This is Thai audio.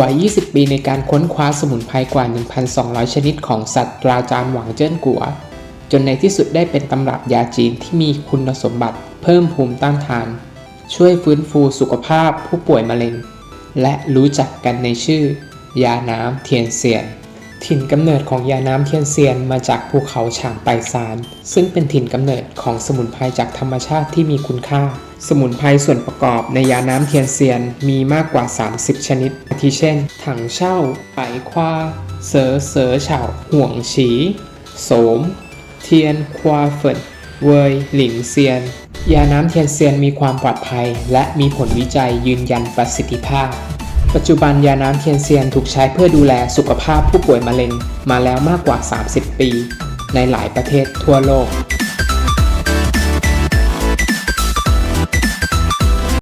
กว่า 20 ปีในการค้นคว้าสมุนไพรกว่า 1,200 ชนิดของศาสตราจารย์หวังเจิ้นกัว จนในที่สุดได้เป็นตำรับยาจีนที่มีคุณสมบัติเพิ่มภูมิต้านทาน ช่วยฟื้นฟูสุขภาพผู้ป่วยมะเร็ง และรู้จักกันในชื่อ ยาน้ำเทียนเซียน ถิ่นกำเนิดของยาน้ำเทียนเซียนมาจากภูเขาฉางไปซาน ซึ่งเป็นถิ่นกำเนิดของสมุนไพรจากธรรมชาติที่มีคุณค่า สมุนไพรส่วนประกอบในยาน้ำเทียนเซียนมีมากกว่า 30 ชนิดอาทิเช่น ถังเช่าไปควา เสอเสอเฉาห่วงฉี โสม เทียนควาเฟินเวยหลิงเซียน ยาน้ำเทียนเซียนมีความปลอดภัย และมีผลวิจัยยืนยันประสิทธิภาพ ปัจจุบันยาน้ำเทียนเซียนถูกใช้เพื่อดูแลสุขภาพผู้ป่วยมะเร็งมาแล้วมากกว่า 30 ปี ในหลายประเทศทั่วโลก